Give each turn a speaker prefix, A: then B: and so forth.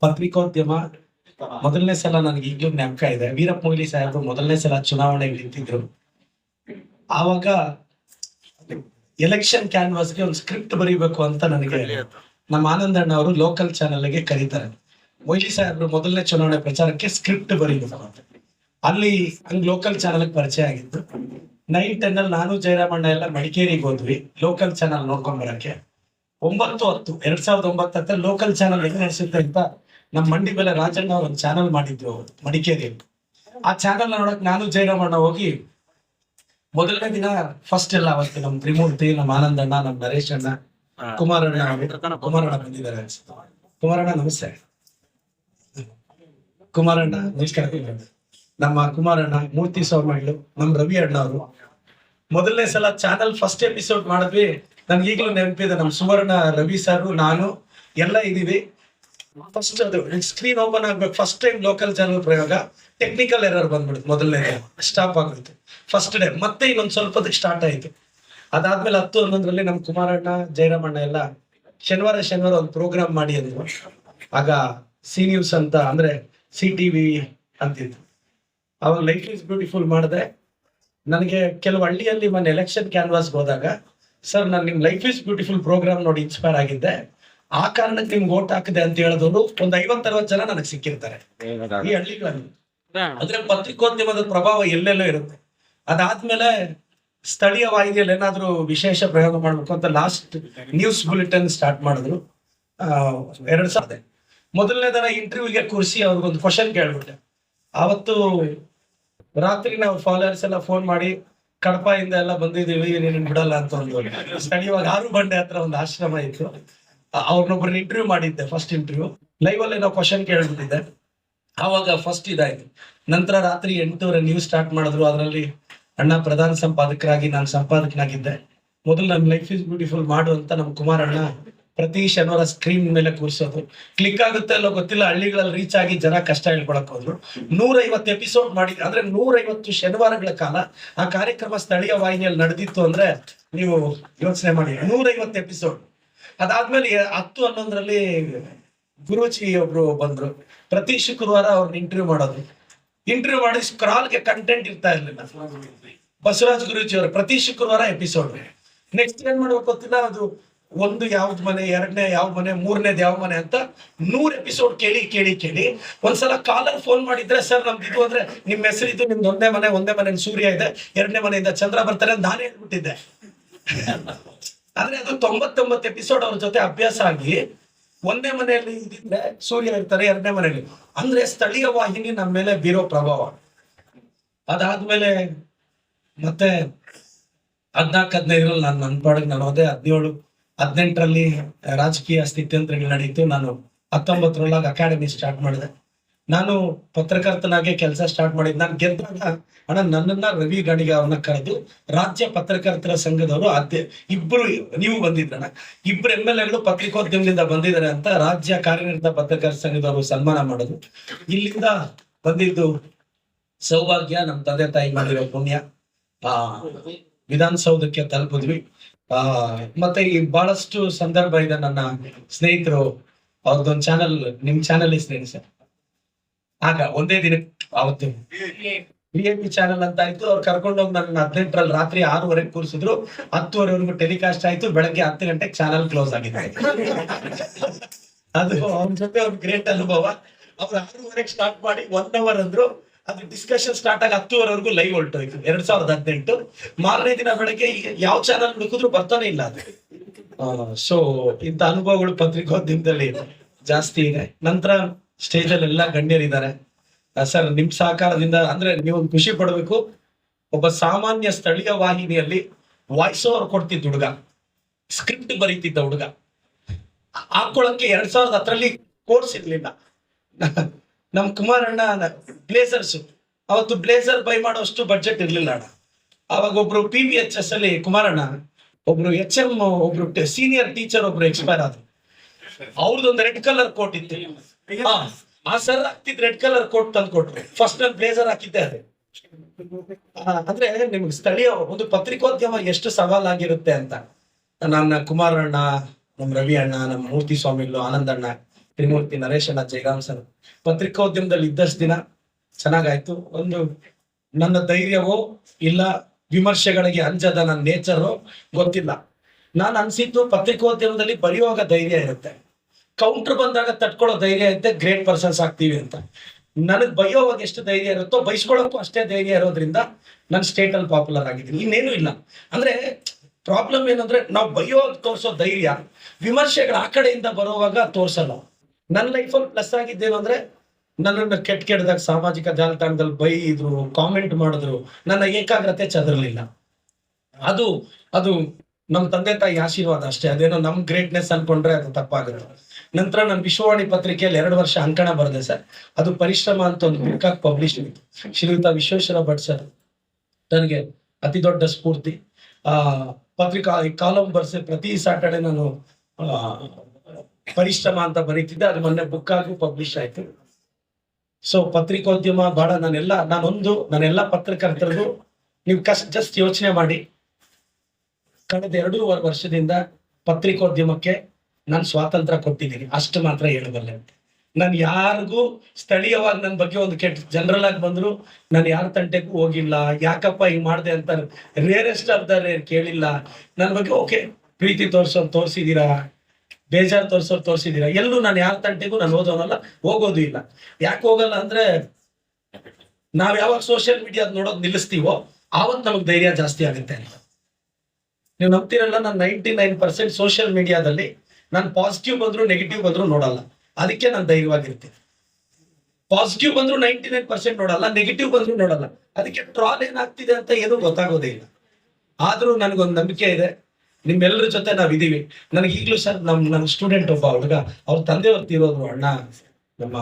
A: ಪತ್ರಿಕೋದ್ಯಮ. ಮೊದಲನೇ ಸಲ ನನಗೆ ಈಗಲೂ ನೆಮ್ಕ ಇದೆ. ವೀರಪ್ಪ ಮೊಯ್ಲಿ ಸಾಹೇಬರು ಮೊದಲನೇ ಸಲ ಚುನಾವಣೆಗೆ ನಿಂತಿದ್ರು. ಆವಾಗ ಎಲೆಕ್ಷನ್ ಕ್ಯಾನ್ವಾಸ್ಗೆ ಒಂದು ಸ್ಕ್ರಿಪ್ಟ್ ಬರೀಬೇಕು ಅಂತ ನನಗೆ ನಮ್ಮ ಆನಂದಣ್ಣ ಅವರು ಲೋಕಲ್ ಚಾನೆಲ್ಗೆ ಕರೀತಾರೆ. ಮೊಯ್ಲಿ ಸಾಹೇಬ್ರು ಮೊದಲನೇ ಚುನಾವಣೆ ಪ್ರಚಾರಕ್ಕೆ ಸ್ಕ್ರಿಪ್ಟ್ ಬರೀಬೇಕು ಅಂತ. ಅಲ್ಲಿ ಹಂಗ್ ಲೋಕಲ್ ಚಾನೆಲ್ ಪರಿಚಯ ಆಗಿತ್ತು ನೈನ್ ಟೆನ್ ಅಲ್ಲಿ ನಾನು, ಜಯರಾಮಣ್ಣ ಎಲ್ಲ ಮಡಿಕೇರಿಗೆ ಹೋದ್ವಿ ಲೋಕಲ್ ಚಾನಲ್ ನೋಡ್ಕೊಂಡ್ ಬರಕ್ಕೆ. ಒಂಬತ್ತು ಹತ್ತು, ಎರಡ್ ಸಾವಿರದ ಒಂಬತ್ತು ಹತ್ತ ಲೋಕಲ್ ಚಾನಲ್ ಹೆಂಗ್ ನಡೆಸುತ್ತೆ ಅಂತ ನಮ್ಮ ಮಂಡಿ ಮೇಲೆ ರಾಜಣ್ಣ ಅವ್ರ ಒಂದು ಚಾನಲ್ ಮಾಡಿದ್ರು ಮಡಿಕೇರಿ. ಆ ಚಾನಲ್ ನೋಡಕ್ ನಾನು ಜಯರಾಮಣ್ಣ ಹೋಗಿ ಮೊದಲನೇ ದಿನ ಫಸ್ಟ್ ಎಲ್ಲ ಅವತ್ತು ನಮ್ ತ್ರಿಮೂರ್ತಿ ನಮ್ಮ ಆನಂದಣ್ಣ ನಮ್ ನರೇಶ್ ಅಣ್ಣ ಕುಮಾರಣ್ಣ ಕುಮಾರಣ್ಣ ಬಂದಿದ್ದಾರೆ. ಕುಮಾರಣ್ಣ ನಮಸ್ತೆ. ಕುಮಾರಣ್ಣ ನಮಸ್ಕಾರ. ನಮ್ಮ ಕುಮಾರಣ್ಣ ಮೂರ್ತಿ ಸ್ವಾಮಿಗಳು ನಮ್ ರವಿ ಅಣ್ಣ ಅವರು ಮೊದಲನೇ ಸಲ ಚಾನಲ್ ಫಸ್ಟ್ ಎಪಿಸೋಡ್ ಮಾಡಿದ್ವಿ. ನನ್ಗೆ ಈಗಲೂ ನೆನಪಿದೆ ನಮ್ ಸುವರ್ಣ ರವಿ ಸರ್ ನಾನು ಎಲ್ಲ ಇದೀವಿ ಫಸ್ಟ್ ಅದು ಸ್ಕ್ರೀನ್ ಓಪನ್ ಆಗ್ಬೇಕು. ಫಸ್ಟ್ ಟೈಮ್ ಲೋಕಲ್ ಚಾನಲ್ ಪ್ರಯೋಗ ಟೆಕ್ನಿಕಲ್ ಎರರ್ ಬಂದ್ಬಿಡುತ್ತೆ ಮೊದಲನೇ ಸ್ಟಾಪ್ ಆಗುತ್ತೆ. ಫಸ್ಟ್ ಡೇ ಮತ್ತೆ ಇನ್ನೊಂದು ಸ್ವಲ್ಪ ಸ್ಟಾರ್ಟ್ ಆಯಿತು. ಅದಾದ್ಮೇಲೆ ಹತ್ತು ಹನ್ನೊಂದರಲ್ಲಿ ನಮ್ಮ ಕುಮಾರಣ್ಣ, ಜಯರಾಮಣ್ಣ ಎಲ್ಲ ಶನಿವಾರ ಶನಿವಾರ ಒಂದು ಪ್ರೋಗ್ರಾಮ್ ಮಾಡಿ ಅಂದ್ರು. ಆಗ ಸಿ ನ್ಯೂಸ್ ಅಂತ, ಅಂದ್ರೆ ಸಿ ಟಿವಿ ಅಂತಿದ್ರು ಅವಾಗ ಲೈಫ್ ಇಸ್ ಬ್ಯೂಟಿಫುಲ್ ಮಾಡಿದೆ. ನನಗೆ ಕೆಲವು ಹಳ್ಳಿಯಲ್ಲಿ ಮೊನ್ನೆ ಎಲೆಕ್ಷನ್ ಕ್ಯಾನ್ವಾಸ್ ಹೋದಾಗ ಸರ್ ನಾನು ನಿಮ್ಮ ಲೈಫ್ ಇಸ್ ಬ್ಯೂಟಿಫುಲ್ ಪ್ರೋಗ್ರಾಮ್ ನೋಡಿ ಇನ್ಸ್ಪೈರ್ ಆಗಿದ್ದೆ. ಆ ಕಾರಣಕ್ಕೆ ನಿಮ್ಗೆ ಓಟ್ ಹಾಕಿದೆ ಅಂತ ಹೇಳಿದವರು ಒಂದ್ ಐವತ್ತರವತ್ತು ಜನ ನನಗೆ ಸಿಕ್ಕಿರ್ತಾರೆ. ಈ ಹಳ್ಳಿಗಳಲ್ಲಿ. ಅಂದ್ರೆ ಪತ್ರಿಕೋದ್ಯಮದ ಪ್ರಭಾವ ಎಲ್ಲೆಲ್ಲೋ ಇರುತ್ತೆ. ಅದಾದ್ಮೇಲೆ ಸ್ಥಳೀಯ ವಾಹಿನಿಯಲ್ಲಿ ಏನಾದ್ರೂ ವಿಶೇಷ ಪ್ರಯೋಗ ಮಾಡ್ಬೇಕು ಅಂತ ಲಾಸ್ಟ್ ನ್ಯೂಸ್ ಬುಲೆಟಿನ್ ಸ್ಟಾರ್ಟ್ ಮಾಡಿದ್ರು. ಎರಡು ಎರಡ್ ಸಾವಿರದ ಮೊದಲನೇ ದಿನ ಇಂಟರ್ವ್ಯೂಗೆ ಕೂರಿಸಿ ಅವ್ರಿಗೊಂದು ಕ್ವಶನ್ ಕೇಳ್ಬಿಟ್ಟೆ. ಅವತ್ತು ರಾತ್ರಿ ನಾವು ಫಾಲೋಯರ್ಸ್ ಎಲ್ಲ ಫೋನ್ ಮಾಡಿ ಕಡಪಾಯಿಂದ ಎಲ್ಲ ಬಂದಿದ್ದೀವಿ ನೀನು ಬಿಡಲ್ಲ ಅಂತ ಒಂದು ಸ್ಥಳೀಯವಾಗಿ ಆರು ಬಂಡೆ ಹತ್ರ ಒಂದು ಆಶ್ರಮ ಇತ್ತು. ಅವ್ರನ್ನೊಬ್ಬರನ್ನ ಇಂಟರ್ವ್ಯೂ ಮಾಡಿದ್ದೆ ಫಸ್ಟ್ ಇಂಟರ್ವ್ಯೂ ಲೈವ್ ಅಲ್ಲಿ ನಾವು ಕ್ವಶನ್ ಕೇಳ್ಬಿಟ್ಟಿದ್ದೆ. ಆವಾಗ ಫಸ್ಟ್ ಇದಾಯ್ತು. ನಂತರ ರಾತ್ರಿ ಎಂಟೂವರೆ ನ್ಯೂಸ್ ಸ್ಟಾರ್ಟ್ ಮಾಡಿದ್ರು. ಅದರಲ್ಲಿ ಅಣ್ಣ ಪ್ರಧಾನ ಸಂಪಾದಕರಾಗಿ ನಾನು ಸಂಪಾದಕನಾಗಿದ್ದೆ. ಮೊದಲು ನನ್ನ ಲೈಫ್ ಇಸ್ ಬ್ಯೂಟಿಫುಲ್ ಮಾಡು ಅಂತ ನಮ್ಮ ಅಣ್ಣ ಪ್ರತಿ ಶನಿವಾರ ಸ್ಕ್ರೀನ್ ಮೇಲೆ ಕೂರಿಸೋದು. ಕ್ಲಿಕ್ ಆಗುತ್ತೆ ಅಲ್ಲೋ ಗೊತ್ತಿಲ್ಲ. ಹಳ್ಳಿಗಳಲ್ಲಿ ರೀಚ್ ಆಗಿ ಜನ ಕಷ್ಟ ಹೇಳ್ಕೊಳಕ್ ಹೋದ್ರು. ನೂರೈವತ್ತು ಎಪಿಸೋಡ್ ಮಾಡಿ ಅಂದ್ರೆ ನೂರೈವತ್ತು ಶನಿವಾರಗಳ ಕಾಲ ಆ ಕಾರ್ಯಕ್ರಮ ಸ್ಥಳೀಯ ವಾಹಿನಿಯಲ್ಲಿ ನಡೆದಿತ್ತು ಅಂದ್ರೆ ನೀವು ಯೋಚನೆ ಮಾಡಿ. ನೂರೈವತ್ತು ಎಪಿಸೋಡ್ ಅದಾದ್ಮೇಲೆ ಹತ್ತು ಹನ್ನೊಂದರಲ್ಲಿ ಗುರುಜಿ ಒಬ್ರು ಬಂದ್ರು. ಪ್ರತಿ ಶುಕ್ರವಾರ ಅವ್ರನ್ನ ಇಂಟರ್ವ್ಯೂ ಮಾಡೋದು. ಇಂಟರ್ವ್ಯೂ ಮಾಡಿ ಸ್ಕ್ರಾಲ್ಗೆ ಕಂಟೆಂಟ್ ಇರ್ತಾ ಇರ್ಲಿಲ್ಲ. ಬಸವರಾಜ್ ಗುರುಜಿ ಅವರು ಪ್ರತಿ ಶುಕ್ರವಾರ ಎಪಿಸೋಡ್ ನೆಕ್ಸ್ಟ್ ಏನ್ ಮಾಡ್ಬೇಕು ಗೊತ್ತಿಲ್ಲ? ಅದು ಒಂದು ಯಾವ್ದು ಮನೆ, ಎರಡನೇ ಯಾವ ಮನೆ, ಮೂರನೇದು ಯಾವ ಮನೆ ಅಂತ ನೂರ್ ಎಪಿಸೋಡ್ ಕೇಳಿ ಕೇಳಿ ಕೇಳಿ. ಒಂದ್ಸಲ ಕಾಲರ್ ಫೋನ್ ಮಾಡಿದ್ರೆ, ಸರ್ ನಮ್ದು ಇದು ಅಂದ್ರೆ ನಿಮ್ ಹೆಸರಿದ್ದು ನಿಮ್ದು ಒಂದೇ ಮನೆ ಒಂದೇ ಮನೆ ಸೂರ್ಯ ಇದೆ. ಎರಡನೇ ಮನೆಯಿಂದ ಚಂದ್ರ ಬರ್ತಾರೆ ಅಂತ ನಾನೇ ಹೇಳ್ಬಿಟ್ಟಿದ್ದೆ. ಆದ್ರೆ ಅದು ತೊಂಬತ್ತೊಂಬತ್ತು ಎಪಿಸೋಡ್ ಅವ್ರ ಜೊತೆ ಅಭ್ಯಾಸ ಆಗಿ ಒಂದೇ ಮನೆಯಲ್ಲಿ ಇದ್ರೆ ಸೂರ್ಯ ಇರ್ತಾರೆ, ಎರಡನೇ ಮನೆಯಲ್ಲಿ. ಅಂದ್ರೆ ಸ್ಥಳೀಯ ವಾಹಿನಿ ನಮ್ಮ ಮೇಲೆ ಬೀರೋ ಪ್ರಭಾವ. ಅದಾದ್ಮೇಲೆ ಮತ್ತೆ ಹದ್ನಾಲ್ಕು ಹದಿನೈದರಲ್ಲಿ ನಾನು ನನ್ನ ಪಾಡಿಗೆ ನಾನು ಹೋದೆ, ಹದಿನೇಳು, ಹದಿನೆಂಟರಲ್ಲಿ ರಾಜಕೀಯ ಸ್ಥಿತ್ಯಂತರಗಳು ನಡೀತು. ನಾನು ಹತ್ತೊಂಬತ್ತರೊಳಗೆ ಅಕಾಡೆಮಿ ಸ್ಟಾರ್ಟ್ ಮಾಡಿದೆ. ನಾನು ಪತ್ರಕರ್ತನಾಗೆ ಕೆಲಸ ಸ್ಟಾರ್ಟ್ ಮಾಡಿದ್, ನಾನು ಗೆದ್ದಾಗ ಅಣ್ಣ ನನ್ನನ್ನ ರವಿ ಗಣಿಗ ಅವ್ರನ್ನ ಕರೆದು ರಾಜ್ಯ ಪತ್ರಕರ್ತರ ಸಂಘದವರು ಅದೇ ಇಬ್ರು ನೀವು ಬಂದಿದ್ರಣ್ಣ. ಇಬ್ರು ಎಂ ಎಲ್ ಎಗಳು ಪತ್ರಿಕೋದ್ಯಮದಿಂದ ಬಂದಿದ್ದಾರೆ ಅಂತ ರಾಜ್ಯ ಕಾರ್ಯನಿರತ ಪತ್ರಕರ್ತರ ಸಂಘದವರು ಸನ್ಮಾನ ಮಾಡೋದು ಇಲ್ಲಿಂದ ಬಂದಿದ್ದು ಸೌಭಾಗ್ಯ ನಮ್ಮ ತಂದೆ ತಾಯಿ ಮಾಡಿರೋ ಪುಣ್ಯ. ಆ, ವಿಧಾನಸೌಧಕ್ಕೆ ತಲುಪಿದ್ವಿ. ಆ, ಮತ್ತೆ ಈ ಬಹಳಷ್ಟು ಸಂದರ್ಭ ಇದೆ ನನ್ನ ಸ್ನೇಹಿತರು. ಅವ್ರದ್ದೊಂದು ಚಾನಲ್ ನಿಮ್ ಚಾನಲ್ ಸ್ನೇಹಿತ ಆಗ ಒಂದೇ ದಿನ ಅವತ್ತು ಬಿ ಎ ಪಿ ಚಾನಲ್ ಅಂತ ಆಯ್ತು. ಅವ್ರು ಕರ್ಕೊಂಡೋಗಿ ನನ್ನ ಹದಿನೆಂಟರಲ್ಲಿ ರಾತ್ರಿ ಆರೂವರೆಗೆ ಕೂರಿಸಿದ್ರು. ಹತ್ತುವರೆವರೆಗೂ ಟೆಲಿಕಾಸ್ಟ್ ಆಯ್ತು. ಬೆಳಗ್ಗೆ ಹತ್ತು ಗಂಟೆಗೆ ಚಾನಲ್ ಕ್ಲೋಸ್ ಆಗಿದೆ. ಅದು ಅವ್ರ ಜೊತೆ ಅವ್ರ ಗ್ರೇಟ್ ಅನುಭವ. ಅವ್ರು ಆರೂವರೆಗೆ ಸ್ಟಾರ್ಟ್ ಮಾಡಿ ಒನ್ ಅವರ್ ಅಂದ್ರು. ಅದು ಡಿಸ್ಕಷನ್ ಸ್ಟಾರ್ಟ್ ಆಗಿ ಹತ್ತುವರೆವರೆಗೂ ಲೈವ್ ಹೊಲ್ಟೋಯ್ತು ಎರಡ್ ಸಾವಿರದ ಹದಿನೆಂಟು. ಮಾರನೇ ದಿನ ಬೆಳಗ್ಗೆ ಯಾವ ಚಾನಲ್ ಹುಡುಕಿದ್ರು ಬರ್ತಾನೆ ಇಲ್ಲ ಅದು. ಸೊ ಇಂಥ ಅನುಭವಗಳು ಪತ್ರಿಕೋದ್ಯಮದಲ್ಲಿ ಜಾಸ್ತಿ ಇದೆ. ನಂತರ ಸ್ಟೇಜ್ ಅಲ್ಲಿ ಎಲ್ಲ ಗಣ್ಯರಿದ್ದಾರೆ ಸರ್, ನಿಮ್ ಸಹಕಾರದಿಂದ ಅಂದ್ರೆ ನೀವು ಖುಷಿ ಪಡಬೇಕು. ಒಬ್ಬ ಸಾಮಾನ್ಯ ಸ್ಥಳೀಯ ವಾಹಿನಿಯಲ್ಲಿ ವಾಯ್ಸ್ ಓವರ್ ಕೊಡ್ತಿದ್ದ ಹುಡುಗ ಸ್ಕ್ರಿಪ್ಟ್ ಬರೀತಿದ್ದ ಹುಡುಗ. ಹಾಕೊಳಕ್ಕೆ ಎರಡ್ ಸಾವಿರದ ಹತ್ತರಲ್ಲಿ ಕೋರ್ಸ್ ಇರ್ಲಿಲ್ಲ. ನಮ್ ಕುಮಾರಣ್ಣ ಬ್ಲೇಸರ್ಸ್ ಅವತ್ತು ಬ್ಲೇಸರ್ ಬೈ ಮಾಡೋಷ್ಟು ಬಜೆಟ್ ಇರ್ಲಿಲ್ಲ ಅಣ್ಣ. ಅವಾಗ ಒಬ್ರು ಪಿ ವಿ ಎಚ್ ಎಸ್ ಅಲ್ಲಿ ಕುಮಾರಣ್ಣ ಒಬ್ರು ಎಚ್ ಎಂ ಒಬ್ರು ಸೀನಿಯರ್ ಟೀಚರ್ ಒಬ್ರು ಎಕ್ಸ್ಪೈರ್ ಆದ್ರು. ಅವ್ರದ್ದೊಂದು ರೆಡ್ ಕಲರ್ ಕೋಟ್ ಇತ್ತು. ಆ, ಸರ್ ಹಾಕ್ತಿದ್ ರೆಡ್ ಕಲರ್ ಕೋಟ್ ತಂದು ಕೊಟ್ರು ಫಸ್ಟ್ ನಾನು ಬ್ಲೇಸರ್ ಹಾಕಿದ್ದೆ ಅದೇ. ಅಂದ್ರೆ ನಿಮ್ಗೆ ಸ್ಥಳೀಯ ಒಂದು ಪತ್ರಿಕೋದ್ಯಮ ಎಷ್ಟು ಸವಾಲಾಗಿರುತ್ತೆ ಅಂತ. ನನ್ನ ಕುಮಾರಣ್ಣ ನಮ್ ರವಿ ಅಣ್ಣ ನಮ್ಮ ಮೂರ್ತಿ ಸ್ವಾಮಿಗಳು ಆನಂದಣ್ಣ ತ್ರಿಮೂರ್ತಿ ನರೇಶ್ ಅಣ್ಣ ಜಯರಾಮ್ ಸರ್. ಪತ್ರಿಕೋದ್ಯಮದಲ್ಲಿ ಇದ್ದಷ್ಟು ದಿನ ಚೆನ್ನಾಗಾಯ್ತು. ಒಂದು ನನ್ನ ಧೈರ್ಯವೋ ಇಲ್ಲ ವಿಮರ್ಶೆಗಳಿಗೆ ಅಂಜದ ನನ್ನ ನೇಚರು ಗೊತ್ತಿಲ್ಲ. ನಾನು ಅನ್ಸಿದ್ದು ಪತ್ರಿಕೋದ್ಯಮದಲ್ಲಿ ಬರೆಯುವಾಗ ಧೈರ್ಯ ಇರುತ್ತೆ. ಕೌಂಟರ್ ಬಂದಾಗ ತಟ್ಕೊಳ್ಳೋ ಧೈರ್ಯ ಇದ್ದೆ ಗ್ರೇಟ್ ಪರ್ಸನ್ಸ್ ಆಗ್ತೀವಿ ಅಂತ. ನನಗೆ ಬೈಯೋವಾಗ ಎಷ್ಟು ಧೈರ್ಯ ಇರುತ್ತೋ ಬೈಸ್ಕೊಳ್ಳೋಕ್ಕೂ ಅಷ್ಟೇ ಧೈರ್ಯ ಇರೋದ್ರಿಂದ ನನ್ನ ಸ್ಟೇಟ್ ಅಲ್ಲಿ ಪಾಪ್ಯುಲರ್ ಆಗಿದ್ದೀನಿ. ಇನ್ನೇನು ಇಲ್ಲ. ಅಂದ್ರೆ ಪ್ರಾಬ್ಲಮ್ ಏನಂದ್ರೆ ನಾವು ಬೈಯೋ ತೋರಿಸೋ ಧೈರ್ಯ ವಿಮರ್ಶೆಗಳು ಆ ಕಡೆಯಿಂದ ಬರುವಾಗ ತೋರ್ಸಲ್ಲ. ನನ್ನ ಲೈಫಲ್ಲಿ ಪ್ಲಸ್ ಆಗಿದ್ದೇನು ಅಂದ್ರೆ ನನ್ನನ್ನು ಕೆಟ್ಟ ಕೆಟ್ಟದಾಗ ಸಾಮಾಜಿಕ ಜಾಲತಾಣದಲ್ಲಿ ಬೈದ್ರು ಕಾಮೆಂಟ್ ಮಾಡಿದ್ರು, ನನ್ನ ಏಕಾಗ್ರತೆ ಚದರಲಿಲ್ಲ. ಅದು ಅದು ನಮ್ಮ ತಂದೆ ತಾಯಿ ಆಶೀರ್ವಾದ ಅಷ್ಟೇ. ಅದೇನೋ ನಮ್ ಗ್ರೇಟ್ನೆಸ್ ಅನ್ಕೊಂಡ್ರೆ ಅದು ತಪ್ಪಾಗುತ್ತೆ. ನಂತರ ನಾನು ವಿಶ್ವವಾಣಿ ಪತ್ರಿಕೆಯಲ್ಲಿ ಎರಡು ವರ್ಷ ಅಂಕಣ ಬರೆದೆ ಸರ್. ಅದು ಪರಿಶ್ರಮ ಅಂತ ಒಂದು ಬುಕ್ಕಾಗಿ ಪಬ್ಲಿಷ್ ಆಯಿತು ಶ್ರೀಯುತ ವಿಶ್ವೇಶ್ವರ ಭಟ್ ಸರ್. ನನಗೆ ಅತಿ ದೊಡ್ಡ ಸ್ಫೂರ್ತಿ. ಆ, ಪತ್ರಿಕಾ ಕಾಲಂ ಬರ್ಸೆ ಪ್ರತಿ ಸಾಟರ್ಡೆ ನಾನು ಪರಿಶ್ರಮ ಅಂತ ಬರೀತಿದ್ದೆ. ಅದು ಮೊನ್ನೆ ಬುಕ್ ಆಗಿ ಪಬ್ಲಿಷ್ ಆಯ್ತು. ಸೊ ಪತ್ರಿಕೋದ್ಯಮ ಬಹಳ ನಾನೆಲ್ಲ, ನಾನೊಂದು, ನಾನೆಲ್ಲ ಪತ್ರಕರ್ತರಿಗೂ ನೀವು ಕಷ್ಟ ಜಸ್ಟ್ ಯೋಚನೆ ಮಾಡಿ. ಕಳೆದ ಎರಡು ವರ್ಷದಿಂದ ಪತ್ರಿಕೋದ್ಯಮಕ್ಕೆ ನಾನು ಸ್ವಾತಂತ್ರ್ಯ ಕೊಟ್ಟಿದ್ದೀನಿ. ಅಷ್ಟು ಮಾತ್ರ ಹೇಳಬಲ್ಲೆ. ನಾನು ಯಾರಿಗೂ ಸ್ಥಳೀಯವಾಗಿ ನನ್ನ ಬಗ್ಗೆ ಒಂದು ಕೆಟ್ಟ ಜನರಲ್ ಆಗಿ ಬಂದ್ರು ನಾನು ಯಾರ ತಂಟೆಗೂ ಹೋಗಿಲ್ಲ. ಯಾಕಪ್ಪ ಹಿಂಗ್ ಮಾಡಿದೆ ಅಂತ ರೇರೆಸ್ಟ್ ಆಫ್ ದ ರೇರ್ ಕೇಳಿಲ್ಲ. ನನ್ನ ಬಗ್ಗೆ ಓಕೆ, ಪ್ರೀತಿ ತೋರ್ಸೋರು ತೋರಿಸಿದೀರಾ? ಬೇಜಾರು ತೋರ್ಸೋರು ತೋರಿಸಿದೀರಾ? ಎಲ್ಲೂ ನಾನು ಯಾರ ತಂಟೆಗೂ ನಾನು ಓದೋನಲ್ಲ ಹೋಗೋದು ಇಲ್ಲ. ಯಾಕೆ ಹೋಗಲ್ಲ ಅಂದ್ರೆ ನಾವ್ ಯಾವಾಗ ಸೋಷಿಯಲ್ ಮೀಡಿಯಾದ ನೋಡೋದು ನಿಲ್ಲಿಸ್ತೀವೋ ಆವತ್ತು ನಮಗೆ ಧೈರ್ಯ ಜಾಸ್ತಿ ಆಗುತ್ತೆ ನೀವು ನಂಬ್ತೀರಲ್ಲ, ನಾನು ನೈಂಟಿ ನೈನ್ ಪರ್ಸೆಂಟ್ ಸೋಷಿಯಲ್ ಮೀಡಿಯಾದಲ್ಲಿ ನಾನು ಪಾಸಿಟಿವ್ ಬಂದ್ರು ನೆಗೆಟಿವ್ ಬಂದ್ರು ನೋಡಲ್ಲ. ಅದಕ್ಕೆ ನಾನು ಧೈರ್ಯವಾಗಿರ್ತೀನಿ. ಪಾಸಿಟಿವ್ ಬಂದ್ರು ನೈಂಟಿ ನೈನ್ ಪರ್ಸೆಂಟ್ ನೋಡಲ್ಲ ನೆಗೆಟಿವ್ ಬಂದ್ರು ನೋಡಲ್ಲ. ಅದಕ್ಕೆ ಟ್ರಾಲ್ ಏನಾಗ್ತಿದೆ ಅಂತ ಏನೂ ಗೊತ್ತಾಗೋದೇ ಇಲ್ಲ. ಆದ್ರೂ ನನಗೊಂದು ನಂಬಿಕೆ ಇದೆ. ನಿಮ್ಮೆಲ್ಲರ ಜೊತೆ ನಾವ್ ಇದೀವಿ ನನಗೆ ಈಗಲೂ ಸರ್ ನಮ್ಮ ನನ್ನ ಸ್ಟೂಡೆಂಟ್ ಒಬ್ಬ ಹುಡುಗ, ಅವ್ರ ತಂದೆಯವ್ರು ತೀರೋದ್ರು ಅಣ್ಣ ನಮ್ಮ